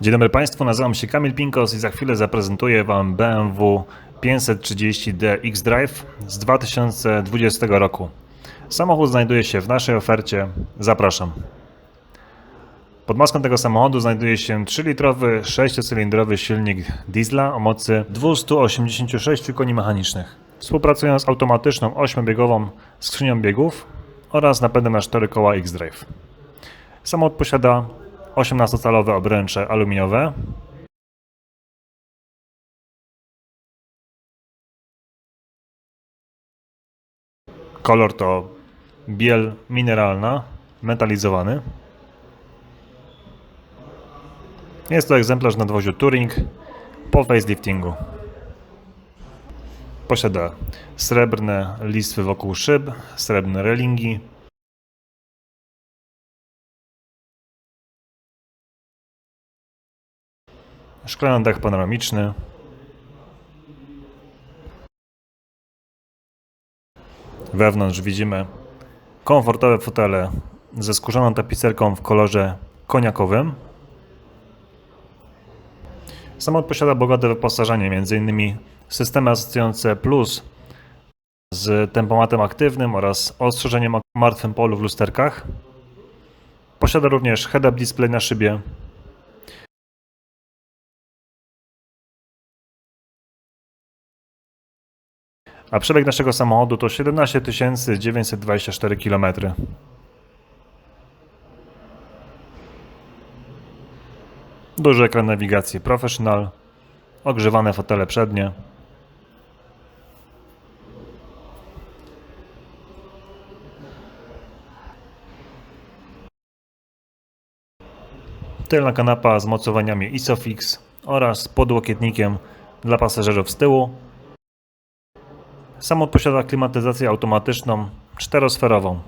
Dzień dobry Państwu, nazywam się Kamil Pinkos i za chwilę zaprezentuję Wam BMW 530d X-Drive z 2020 roku. Samochód znajduje się w naszej ofercie. Zapraszam. Pod maską tego samochodu znajduje się 3-litrowy, 6-cylindrowy silnik diesla o mocy 286 koni mechanicznych. Współpracują z automatyczną 8-biegową skrzynią biegów oraz napędem na 4 koła X-Drive. Samochód posiada 18-calowe obręcze aluminiowe. Kolor to biel mineralna, metalizowany. Jest to egzemplarz nadwoziu Touring po faceliftingu. Posiada srebrne listwy wokół szyb, srebrne relingi, Szklany dach panoramiczny. Wewnątrz widzimy komfortowe fotele ze skórzaną tapicerką w kolorze koniakowym. Samochód posiada bogate wyposażenie, m.in. systemy asystujące Plus z tempomatem aktywnym oraz ostrzeżeniem o martwym polu w lusterkach. Posiada również head-up display na szybie, a przebieg naszego samochodu to 17 924 km. Duży ekran nawigacji Professional, ogrzewane fotele przednie. Tylna kanapa z mocowaniami Isofix oraz podłokietnikiem dla pasażerów z tyłu Samochód posiada klimatyzację automatyczną czterosferową.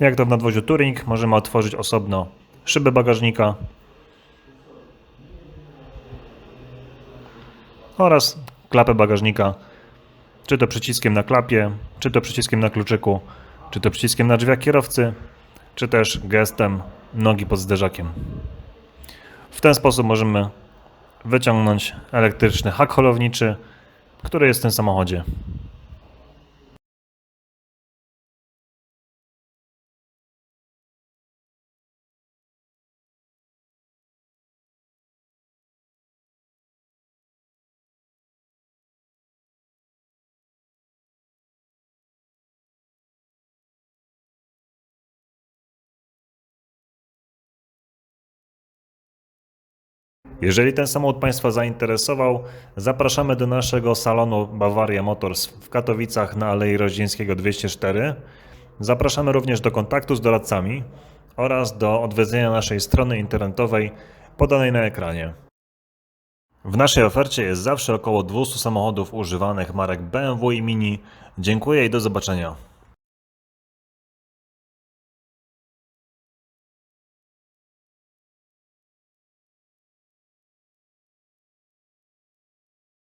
Jak to w nadwoziu Touring, możemy otworzyć osobno szybę bagażnika oraz klapę bagażnika, czy to przyciskiem na klapie, czy to przyciskiem na kluczyku, czy to przyciskiem na drzwiach kierowcy, czy też gestem nogi pod zderzakiem. W ten sposób możemy wyciągnąć elektryczny hak holowniczy, który jest w tym samochodzie. Jeżeli ten samochód Państwa zainteresował, zapraszamy do naszego salonu Bavaria Motors w Katowicach na Alei Roździńskiego 204. Zapraszamy również do kontaktu z doradcami oraz do odwiedzenia naszej strony internetowej podanej na ekranie. W naszej ofercie jest zawsze około 200 samochodów używanych marek BMW i Mini. Dziękuję i do zobaczenia.